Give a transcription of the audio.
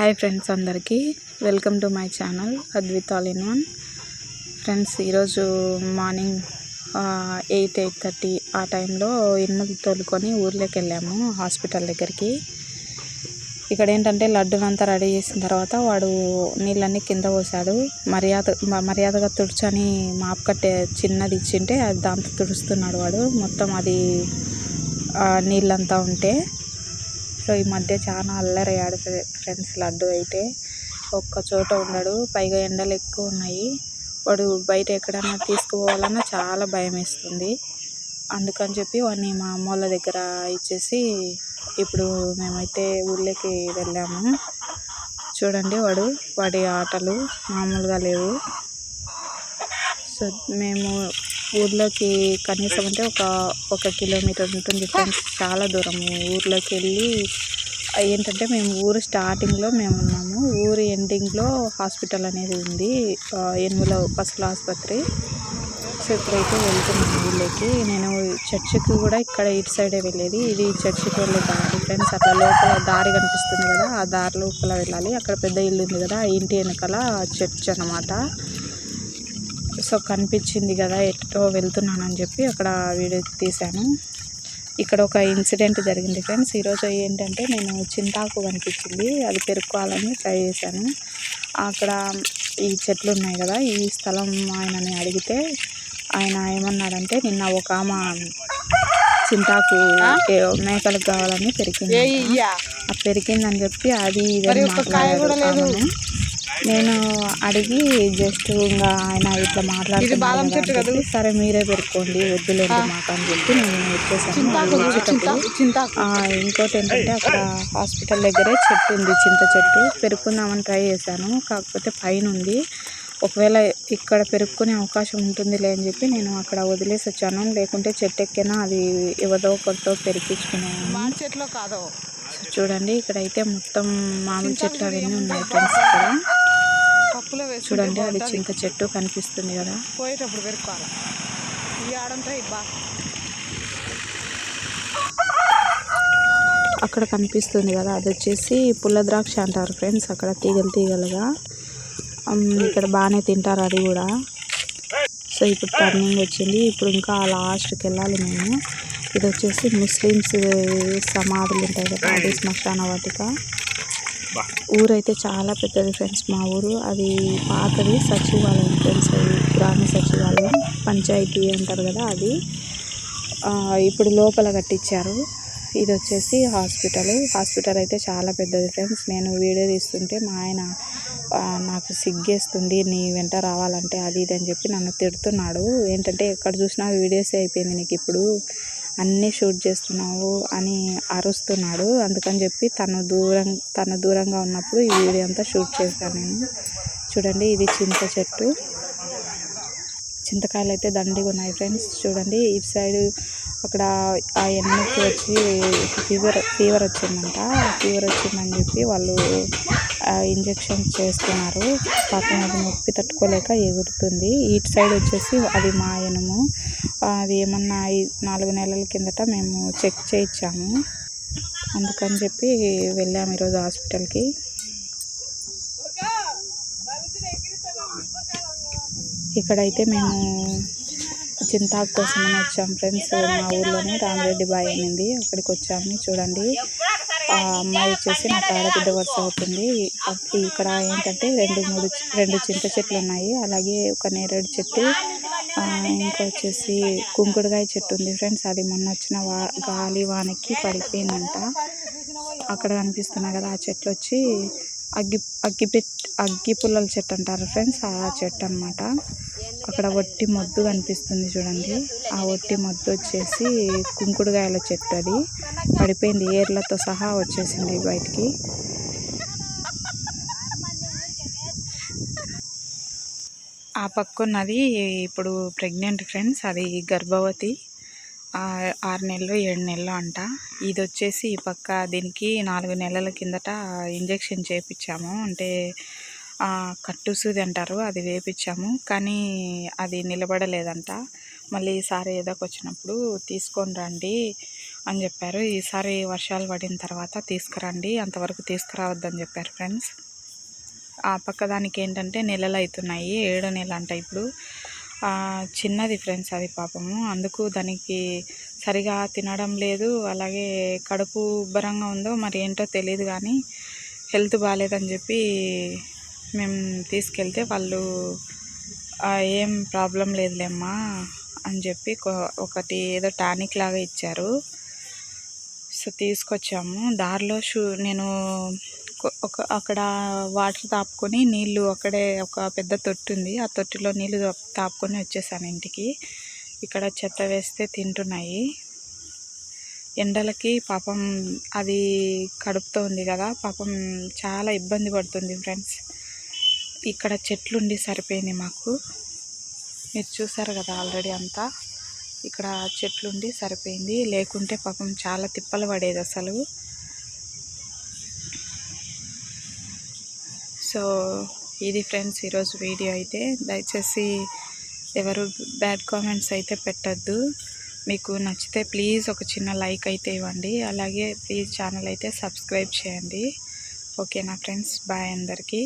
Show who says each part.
Speaker 1: Hi friends అందరికీ. Welcome to my channel Advith all in one. Friends ఈరోజు morning eight eight thirty ఆ టైంలో ఇనుములు తోలుకొని ఊర్లోకి వెళ్ళాము హాస్పిటల్ దగ్గరికి. ఇక్కడ ఏంటంటే లడ్డునంతా రెడీ చేసిన తర్వాత వాడు నీళ్ళన్నీ కింద పోసాడు మర్యాద మర్యాదగా తుడుచని మాప్ కట్టే చిన్నది ఇచ్చింటే అది దాంతో తుడుస్తున్నాడు వాడు. మొత్తం అది నీళ్ళంతా ఉంటే సో ఈ మధ్య చాలా అల్లరి ఆడుతుంది ఫ్రెండ్స్ లడ్డు అయితే ఒక్క చోట ఉండడు పైగా ఎండలు ఎక్కువ ఉన్నాయి. వాడు బయట ఎక్కడన్నా తీసుకుపోవాలన్నా చాలా భయం వేస్తుంది. అందుకని చెప్పి వాడిని మా అమ్మ వాళ్ళ దగ్గర ఇచ్చేసి ఇప్పుడు మేమైతే ఊళ్ళోకి వెళ్ళాము. చూడండి వాడు వాడి ఆటలు మామూలుగా లేవు. సో మేము ఊర్లోకి కనీసం అంటే ఒక ఒక కిలోమీటర్ ఉంటుంది ఫ్రెండ్స్ చాలా దూరం. ఊర్లోకి వెళ్ళి ఏంటంటే మేము ఊరు స్టార్టింగ్లో మేము ఉన్నాము. ఊరు ఎండింగ్లో హాస్పిటల్ అనేది ఉంది ఆ, ఎనుముల ఆసుపత్రి. సో ఇప్పుడైతే వెళ్తున్నాను ఊళ్ళోకి నేను చర్చికి కూడా ఇక్కడ ఇటు సైడే వెళ్ళేది. ఇది చర్చికి వెళ్ళే దారి ఫ్రెండ్స్. అట్లా లోపల దారి కనిపిస్తుంది కదా ఆ దారి లోపల వెళ్ళాలి. అక్కడ పెద్ద ఇల్లు ఉంది కదా ఆ ఇంటి వెనకాల చర్చ్ అన్నమాట. సో కనిపించింది కదా ఎటో వెళ్తున్నానని చెప్పి అక్కడ వీడియో తీశాను. ఇక్కడ ఒక ఇన్సిడెంట్ జరిగింది ఫ్రెండ్స్. ఈరోజు ఏంటంటే నేను చింతాకు కనిపించింది అది పెరుక్కోవాలని ట్రై చేశాను. అక్కడ ఈ చెట్లు ఉన్నాయి కదా ఈ స్థలం ఆయనని అడిగితే ఆయన ఏమన్నాడంటే నిన్న ఒక ఆమె చింతాకు మేకలకు కావాలని పెరిగింది ఆ పెరిగిందని చెప్పి అది ఇది. నేను అడిగి జస్ట్ ఇంకా ఆయన ఇట్లా మాట్లాడుతున్నాను సరే మీరే పెరుక్కోండి వద్దులేండి మాకు అని చెప్పి నేను వచ్చేసాను వచ్చేటప్పుడు ఇంకోటి ఏంటంటే అక్కడ హాస్పిటల్ దగ్గరే చెట్టు ఉంది చింత చెట్టు. పెరుక్కుందామని ట్రై చేశాను కాకపోతే పైన ఉంది. ఒకవేళ ఇక్కడ పెరుక్కునే అవకాశం ఉంటుందిలే అని చెప్పి నేను అక్కడ వదిలేసి వచ్చాను. లేకుంటే చెట్టు ఎక్కినా అది ఎవరిదో ఒకరితో పెరికించుకునేవాను
Speaker 2: చెట్లో కాదో.
Speaker 1: సో చూడండి ఇక్కడైతే మొత్తం మామిడి చెట్లు అవన్నీ ఉన్నాయి ఫ్రెండ్స్ ఇక్కడ. చూడండి అది చింత చెట్టు కనిపిస్తుంది కదా.
Speaker 2: పోయేటప్పుడు పెరుక్కోవాలి? ఈ ఆడంతా బా
Speaker 1: అక్కడ కనిపిస్తుంది కదా అది వచ్చేసి పుల్ల ద్రాక్ష అంటారు ఫ్రెండ్స్ అక్కడ తీగలు తీగలుగా. ఇక్కడ బాగానే తింటారు అది కూడా. సో ఇప్పుడు టర్నింగ్ వచ్చింది. ఇప్పుడు ఇంకా లాస్ట్కి వెళ్ళాలి మేము. ఇది వచ్చేసి ముస్లిమ్స్ సమాధులు ఉంటాయి కదా అది శ్మశాన వాటిక. ఊరైతే చాలా పెద్దది ఫ్రెండ్స్ మా ఊరు. అది పాతది సచివాలయం ఫ్రెండ్స్ అది గ్రామ సచివాలయం. పంచాయతీ అంటారు కదా అది. ఇప్పుడు లోపల కట్టించారు. ఇది వచ్చేసి హాస్పిటల్. హాస్పిటల్ అయితే చాలా పెద్దది ఫ్రెండ్స్. నేను వీడియో తీస్తుంటే మా ఆయన నాకు సిగ్గేస్తుంది నీ వెంట రావాలంటే అది ఇది అని చెప్పి నన్ను తిడుతున్నాడు. ఏంటంటే ఎక్కడ చూసినా వీడియోసే అయిపోయింది నీకు ఇప్పుడు. అన్నీ షూట్ చేస్తున్నావు అని అరుస్తున్నాడు. అందుకని చెప్పి తను దూరం తను దూరంగా ఉన్నప్పుడు ఈ వీడియో అంతా షూట్ చేశాను నేను. చూడండి ఇది చింత చెట్టు. చింతకాయలు అయితే దండిగా ఉన్నాయి ఫ్రెండ్స్. చూడండి ఇటు సైడ్ అక్కడ ఆ ఎన్నికి వచ్చి ఫీవర్ ఫీవర్ వచ్చిందంట. ఫీవర్ వచ్చిందని చెప్పి వాళ్ళు ఇంజెక్షన్ చేస్తున్నారు. పాపం అది నొప్పి తట్టుకోలేక ఎగురుతుంది. ఇటు సైడ్ వచ్చేసి అది మా ఎనుము అది ఏమన్నా నాలుగు నెలల కిందట మేము చెక్ చేయించాము. అందుకని చెప్పి వెళ్ళాము ఈరోజు హాస్పిటల్కి. ఇక్కడైతే మేము చింతాకు కోసం వచ్చాము వచ్చాం ఫ్రెండ్స్. మా ఊర్లోనే రామరెడ్డి బాయ్ అనింది. అక్కడికి వచ్చాము. చూడండి. అమ్మాయి వచ్చేసి నాకు ఆడబిడ్డ వరుస అవుతుంది. ఇక్కడ ఏంటంటే రెండు మూడు రెండు చింత చెట్లు ఉన్నాయి. అలాగే ఒక నేరేడు చెట్టు ఇంకా వచ్చేసి కుంకుడుకాయ చెట్టు ఉంది ఫ్రెండ్స్. అది మొన్న వచ్చిన వా గాలి వానకి పడిపోయిందంట. అక్కడ కనిపిస్తున్నాయి కదా ఆ చెట్లు వచ్చి అగ్గి అగ్గి అగ్గి పుల్లల చెట్టు అంటారు ఫ్రెండ్స్. ఆ చెట్టు అన్నమాట. అక్కడ ఒట్టి మొద్దు కనిపిస్తుంది చూడండి. ఆ ఒట్టి మొద్దు వచ్చేసి కుంకుడుకాయల చెట్టు అది. పడిపోయింది. ఏర్లతో సహా వచ్చేసింది బయటికి. ఆ పక్కున్నది ఇప్పుడు ప్రెగ్నెంట్ ఫ్రెండ్స్. అది గర్భవతి. ఆరు నెలలు ఏడు నెలలు అంట. ఇది వచ్చేసి ఈ పక్క దీనికి నాలుగు నెలల కిందట ఇంజెక్షన్ చేయించాము అంటే కట్టు సూది అంటారు అది వేపించాము కానీ అది నిలబడలేదంట. మళ్ళీ ఈసారి ఏదోకి వచ్చినప్పుడు తీసుకొని రండి అని చెప్పారు. ఈసారి వర్షాలు పడిన తర్వాత తీసుకురండి అంతవరకు తీసుకురావద్దని చెప్పారు ఫ్రెండ్స్. ఆ పక్క దానికి ఏంటంటే నెలలు అవుతున్నాయి ఏడో నెల అంట ఇప్పుడు. చిన్నది ఫ్రెండ్స్ అది పాపము. అందుకు దానికి సరిగా తినడం లేదు అలాగే కడుపు ఉబ్బరంగా ఉందో మరి ఏంటో తెలియదు కానీ హెల్త్ బాగాలేదని చెప్పి మేము తీసుకెళ్తే వాళ్ళు ఏం ప్రాబ్లం లేదులేమ్మా అని చెప్పి ఒకటి ఏదో టానిక్ లాగా ఇచ్చారు. సో తీసుకొచ్చాము. దారిలో షూ నేను ఒక అక్కడ వాటర్ తాపుకొని నీళ్ళు అక్కడే ఒక పెద్ద తొట్టి ఉంది. ఆ తొట్టిలో నీళ్ళు తాపుకొని వచ్చేసాను ఇంటికి. ఇక్కడ చెత్త వేస్తే తింటున్నాయి. ఎండలకి పాపం అది కడుపుతో ఉంది కదా పాపం చాలా ఇబ్బంది పడుతుంది ఫ్రెండ్స్. ఇక్కడ చెట్లుండి సరిపోయినాయి సరిపోయింది మాకు. మీరు చూసారు కదా ఆల్రెడీ అంతా. ఇక్కడ చెట్లుండి సరిపోయింది. లేకుంటే పాపం చాలా తిప్పలు పడేది అసలు. సో ఇది ఫ్రెండ్స్ ఈరోజు వీడియో అయితే. దయచేసి ఎవరు బ్యాడ్ కామెంట్స్ అయితే పెట్టద్దు. మీకు నచ్చితే ప్లీజ్ ఒక చిన్న లైక్ అయితే ఇవ్వండి. అలాగే ప్లీజ్ ఛానల్ అయితే సబ్స్క్రైబ్ చేయండి. ఓకేనా ఫ్రెండ్స్? బాయ్ అందరికీ.